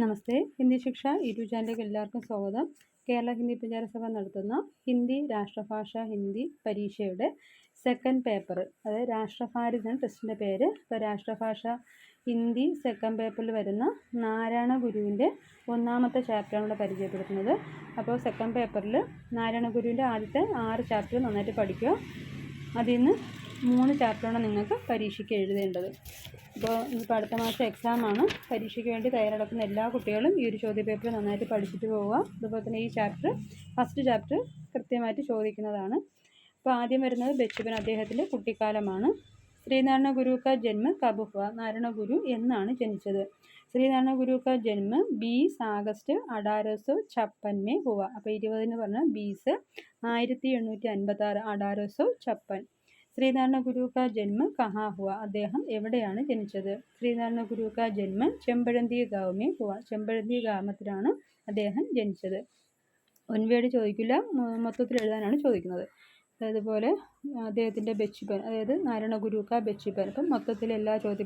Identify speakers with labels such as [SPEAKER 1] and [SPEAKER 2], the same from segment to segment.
[SPEAKER 1] നമസ്തേ. ഹിന്ദി ശിക്ഷ യൂട്യൂബ് ചാനലിലേക്ക് എല്ലാവർക്കും സ്വാഗതം. കേരള ഹിന്ദി പ്രചാരസഭ നടത്തുന്ന ഹിന്ദി രാഷ്ട്രഭാഷ ഹിന്ദി പരീക്ഷയുടെ സെക്കൻഡ് പേപ്പർ അതായത് രാഷ്ട്രഭാരതി ടെസ്റ്റിന്റെ പേര്. ഇപ്പോൾ രാഷ്ട്രഭാഷ ഹിന്ദി സെക്കൻഡ് പേപ്പറിൽ വരുന്ന നാരായണ ഗുരുവിന്റെ ഒന്നാമത്തെ ചാപ്റ്ററാണ് ഇവിടെ പരിചയപ്പെടുത്തുന്നത്. അപ്പോൾ സെക്കൻഡ് പേപ്പറിൽ നാരായണ ഗുരുവിന്റെ ആദ്യത്തെ ആറ് ചാപ്റ്റർ നന്നായിട്ട് പഠിക്കുക. അതിൽ നിന്ന് മൂന്ന് ചാപ്റ്ററാണ് നിങ്ങൾക്ക് പരീക്ഷയ്ക്ക് എഴുതേണ്ടത്. ഇനിയിപ്പോൾ അടുത്ത മാസം എക്സാമാണ്. പരീക്ഷയ്ക്ക് വേണ്ടി തയ്യാറെടുക്കുന്ന എല്ലാ കുട്ടികളും ഈ ഒരു ചോദ്യപേപ്പർ നന്നായിട്ട് പഠിച്ചിട്ട് പോവുക. അതുപോലെ തന്നെ ഈ ചാപ്റ്റർ ഫസ്റ്റ് ചാപ്റ്റർ കൃത്യമായിട്ട് ചോദിക്കുന്നതാണ്. അപ്പോൾ ആദ്യം വരുന്നത് ബച്ചുബൻ അദ്ദേഹത്തിന്റെ കുട്ടിക്കാലമാണ്. ശ്രീനാരായണ ഗുരു ക ജന്മ കബുഹ നാരായണ ഗുരു എന്നാണ് ജനിച്ചത്. ശ്രീനാരായണ ഗുരു ക ജന്മ ബീസ് ആഗസ്റ്റ് അഡാരോസോ ചപ്പൻമേ ഹുവ. അപ്പോൾ ഇരുപതിന് പറഞ്ഞാൽ ബീസ് ആയിരത്തി എണ്ണൂറ്റി അൻപത്തി ആറ് അഡാരോ ചപ്പൻ. ശ്രീനാരായണ ഗുരു കാ ജന്മ കഹാ ഹുവ. അദ്ദേഹം എവിടെയാണ് ജനിച്ചത്? ശ്രീനാരായണ ഗുരു കാ ജന്മ ചെമ്പഴന്തി ഗാവമേ ഹുവ. ചെമ്പഴന്തി ഗ്രാമത്തിലാണ് അദ്ദേഹം ജനിച്ചത്. ഒൻവേട് ചോദിക്കില്ല. മൊത്തത്തിൽ എഴുതാനാണ് ചോദിക്കുന്നത്. അതുപോലെ അദ്ദേഹത്തിന്റെ ബെച്ചിപ്പൻ അതായത് നാരായണ ഗുരുക്ക ബെച്ചിപ്പൻ. അപ്പം മൊത്തത്തിൽ എല്ലാ ചോദ്യ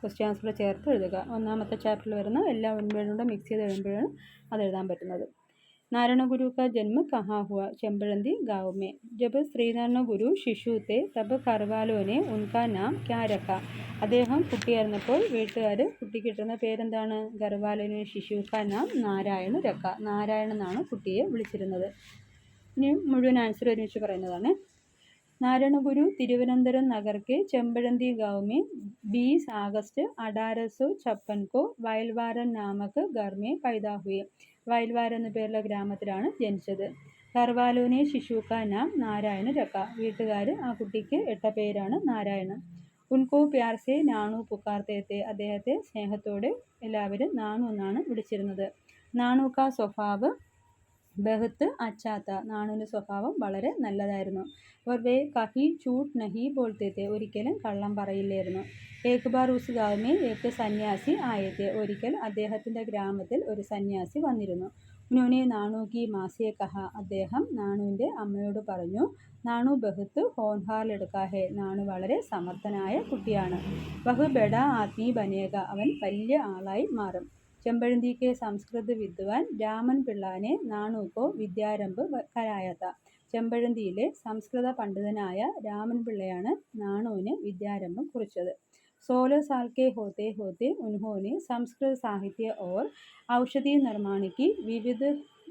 [SPEAKER 1] ക്വസ്റ്റ്യൻസ് കൂടെ ചേർത്ത് എഴുതുക. ഒന്നാമത്തെ ചാപ്റ്ററിൽ വരുന്ന എല്ലാ ഒൻവേടും കൂടെ മിക്സ് ചെയ്ത് എഴുതുമ്പോഴാണ് അത് എഴുതാൻ പറ്റുന്നത്. नारायण गुरु का जन्म कहाँ हुआ चंबरंदी गांव में जब ശ്രീനാരായണ ഗുരു ശിശു തെ തബ് കർവാലോനെ ഉൻകാ നാം ക്യാ രക്ക അദ്ദേഹം കുട്ടിയായിരുന്നപ്പോൾ വീട്ടുകാർ കുട്ടിക്ക് ഇട്ടുന്ന പേരെന്താണ് ഗർവാലോനെ ശിശു കാ നാം നാരായണ രക്ക നാരായണ എന്നാണ് കുട്ടിയെ വിളിച്ചിരുന്നത് ഇനി മുഴുവൻ ആൻസർ ഒരുമിച്ച് പറയുന്നതാണ് നാരായണഗുരു തിരുവനന്തപുരം നഗർക്ക് ചെമ്പഴന്തി ഗൗമി ബീസ് ആഗസ്റ്റ് അഡാരസു ചപ്പൻകോ വയൽവാരൻ നാമക്ക് ഗർമേ പൈതാഹുയ. വയൽവാരൻ എന്ന പേരുള്ള ഗ്രാമത്തിലാണ് ജനിച്ചത്. കർവാലോനെ ശിശുക്ക നാം നാരായണ രക്ക വീട്ടുകാർ ആ കുട്ടിക്ക് ഇട്ട പേരാണ് നാരായണൻ. ഉൻകോ പ്യാർസെ നാണു പുക്കാർത്തേത്തെ അദ്ദേഹത്തെ സ്നേഹത്തോടെ എല്ലാവരും നാണു എന്നാണ് വിളിച്ചിരുന്നത്. നാണുക്ക സ്വഭാവ് ബഹത്ത് അച്ചാത്ത നാണുവിന്റെ സ്വഭാവം വളരെ നല്ലതായിരുന്നു. അവർ വേ കഹി ചൂട്ട് നഹി ബോൾത്തേത്തെ ഒരിക്കലും കള്ളം പറയില്ലായിരുന്നു. ഏക് ബാർ ഉസ് ഗാവമേ ഏക് സന്യാസി ആയത്തെ ഒരിക്കൽ അദ്ദേഹത്തിന്റെ ഗ്രാമത്തിൽ ഒരു സന്യാസി വന്നിരുന്നു. ഉനോനെ നാണു കി മാസിയെ കഹ അദ്ദേഹം നാണുവിന്റെ അമ്മയോട് പറഞ്ഞു. നാണു ബഹുത്ത് ഹോൻഹാർ എടുക്കാഹെ നാണു വളരെ സമർത്ഥനായ കുട്ടിയാണ്. ബഹു ബെഡ ആത്മീ ബനേക അവൻ വലിയ ആളായി മാറും. ചെമ്പഴന്തി കെ സംസ്കൃത വിദ്വാൻ രാമൻ പിള്ളാനെ നാണൂക്കോ വിദ്യാരംഭ് കരായത്ത ചെമ്പഴന്തിയിലെ സംസ്കൃത പണ്ഡിതനായ രാമൻ പിള്ളയാണ് നാണുവിന് വിദ്യാരംഭം കുറിച്ചത് सोलह साल के होते होते उन्होंने संस्कृत साहित्य और औषधि निर्माण की विविध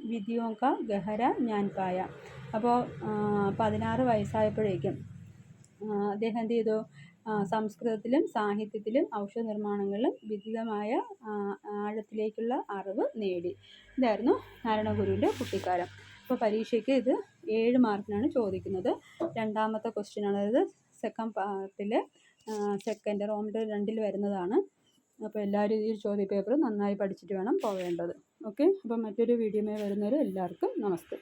[SPEAKER 1] വിധിയോ കാ ഗഹര ഞാൻ പായ അപ്പോൾ പതിനാറ് വയസ്സായപ്പോഴേക്കും അദ്ദേഹം എന്ത് ചെയ്തു സംസ്കൃതത്തിലും സാഹിത്യത്തിലും ഔഷധ നിർമ്മാണങ്ങളിലും വിദിതമായ ആഴത്തിലേക്കുള്ള അറിവ് നേടി. ഇതായിരുന്നു നാരായണ ഗുരുവിന്റെ കുട്ടിക്കാലം. അപ്പോൾ പരീക്ഷയ്ക്ക് ഇത് ഏഴ് മാർക്കിനാണ് ചോദിക്കുന്നത്. രണ്ടാമത്തെ ക്വസ്റ്റ്യൻ ആണ്. അതായത് സെക്കൻഡ് പാർട്ടിൽ സെക്കൻഡ് റോമിന്റെ രണ്ടിൽ വരുന്നതാണ്. അപ്പോൾ എല്ലാവരും ഈ ചോദ്യ പേപ്പർ നന്നായി പഠിച്ചിട്ട് വേണം പോകേണ്ടത് ഓക്കെ അപ്പോൾ മറ്റൊരു വീഡിയോമേ വരുന്നവർ എല്ലാവർക്കും നമസ്തേ.